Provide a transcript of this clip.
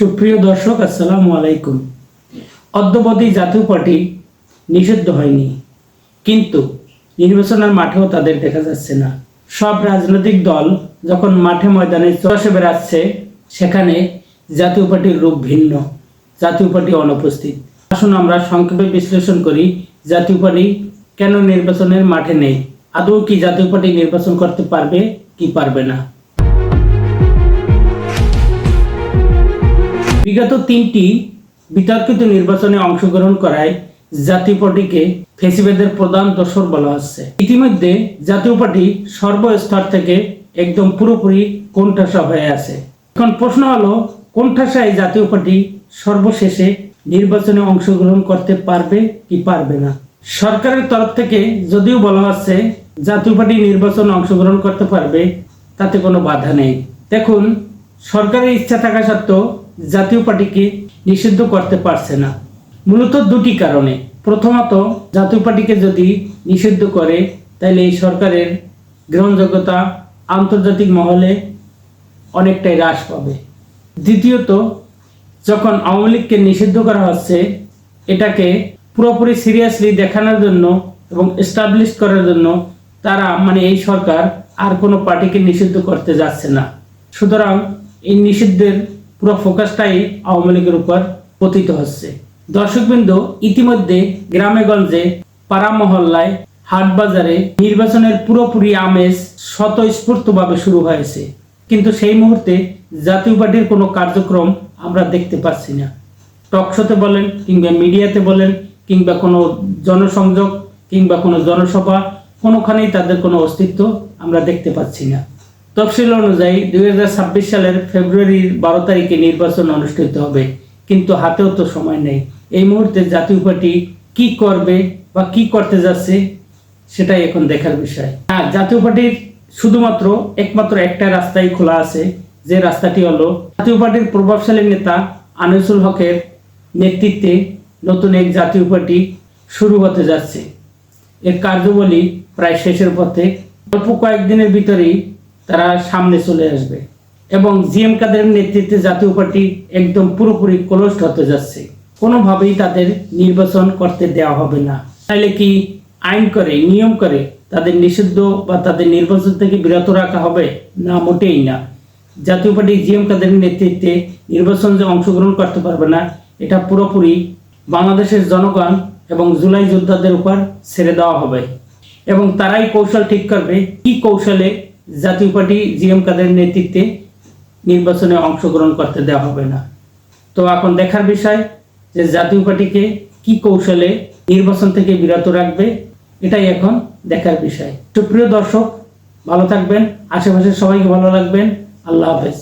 সুপ্রিয় দর্শক, আসসালামু আলাইকুম। অদ্যবধি জাতীয় পার্টি নিষিদ্ধ হয়নি, কিন্তু নির্বাচনের মাঠেও তাদের দেখা যাচ্ছে না। সব রাজনৈতিক দল যখন মাঠে ময়দানে চষে বেড়াচ্ছে সেখানে জাতীয় পার্টির রূপ ভিন্ন, জাতীয় পার্টি অনুপস্থিত। আসুন আমরা সংক্ষেপে বিশ্লেষণ করি, জাতীয় পার্টি কেন নির্বাচনের মাঠে নেই? আদৌ কি জাতীয় পার্টি নির্বাচন করতে পারবে, কি পারবে না? বিগত তিনটি বিতর্কিত নির্বাচনে অংশগ্রহণ করায় জাতীয় পার্টিকে ফেসিবাদের প্রধান দোসর বলা হচ্ছে। ইতিমধ্যে জাতীয় পার্টি সর্বস্তর থেকে একদম পুরোপুরি কোণঠাসা হয়ে আছে। এখন প্রশ্ন হলো কোণঠাসা এই জাতীয় পার্টি সর্বশেষে নির্বাচনে অংশগ্রহণ করতে পারবে কি পারবে না? সরকারের তরফ থেকে যদিও বলা হচ্ছে, জাতীয় পার্টি নির্বাচনে অংশগ্রহণ করতে পারবে, তাতে কোনো বাধা নেই। দেখুন, সরকারের ইচ্ছা থাকা সত্ত্বেও জাতীয় পার্টিকে নিষিদ্ধ করতে পারছে না। মূলত দুটি কারণে। প্রথমত, জাতীয় পার্টিকে যদি নিষিদ্ধ করে তাহলে এই সরকারের গ্রহণযোগ্যতা আন্তর্জাতিক মহলে অনেকটাই হ্রাস পাবে। দ্বিতীয়ত, যখন আওয়ামী লীগকে নিষিদ্ধ করা হচ্ছে, এটাকে পুরোপুরি সিরিয়াসলি দেখানোর জন্য এবং এস্টাবলিশ করার জন্য তারা মানে এই সরকার আর কোনো পার্টিকে নিষিদ্ধ করতে যাচ্ছে না। সুতরাং এই নিষিদ্ধের পুরো ফোকাসটাই আওয়ামী লীগের উপর পতিত হচ্ছে। দর্শকবৃন্দ, ইতিমধ্যে গ্রামে গঞ্জে পাড়া মহল্লায় হাট বাজারে নির্বাচনের পুরোপুরি আমেজ স্বতঃস্ফূর্তভাবে শুরু হয়েছে। কিন্তু সেই মুহূর্তে জাতীয় পার্টির কোনো কার্যক্রম আমরা দেখতে পাচ্ছি না। টকশোতে বলেন কিংবা মিডিয়াতে বলেন কিংবা কোনো জনসংযোগ কিংবা কোনো জনসভা, কোনোখানেই তাদের কোনো অস্তিত্ব আমরা দেখতে পাচ্ছি না। তফসিল অনুযায়ী দুই হাজার ছাব্বিশ সালের ফেব্রুয়ারির বারো তারিখে নির্বাচন অনুষ্ঠিত হবে। কিন্তু হাতেও তো সময় নেই। এই মুহূর্তে জাতীয় পার্টি কি করবে বা কি করতে যাচ্ছে, সেটাই এখন দেখার বিষয়। হ্যাঁ জাতীয় পার্টির শুধুমাত্র একমাত্র একটা রাস্তাই খোলা আছে, যে রাস্তাটি হলো জাতীয় পার্টির প্রভাবশালী নেতা আনিসুল হকের নেতৃত্বে নতুন এক জাতীয় পার্টি শুরু হতে যাচ্ছে। এর কার্যবলী প্রায় শেষের পথে। অল্প কয়েকদিনের ভিতরেই তারা সামনে চলে আসবে। এবং জিএম কাদের নেতৃত্বে জাতীয় পার্টি একদম পুরোপুরি কলস্ট হতে যাচ্ছে। কোনোভাবেই তাদের নির্বাচন করতে দেওয়া হবে না। তাইলে কি আইন করে, নিয়ম করে তাদের নিষিদ্ধ বা তাদের নির্বাচন থেকে বিরত রাখা হবে? না, মোটেই না। জাতীয় পার্টি জিএম কাদের নেতৃত্বে নির্বাচন যে অংশগ্রহণ করতে পারবে না, এটা পুরোপুরি বাংলাদেশের জনগণ এবং জুলাই যোদ্ধাদের উপর ছেড়ে দেওয়া হবে। এবং তারাই কৌশল ঠিক করবে, কি কৌশলে জাতীয় পার্টি জি এম কাদের নেতৃত্বে নির্বাচনে অংশগ্রহণ করতে দেওয়া হবে না। তো এখন দেখার বিষয় যে জাতীয় পার্টিকে কি কৌশলে নির্বাচন থেকে বিরত রাখবে, এটাই এখন দেখার বিষয়। সুপ্রিয় দর্শক, ভালো থাকবেন, আশেপাশের সবাইকে ভালো রাখবেন। আল্লাহ হাফেজ।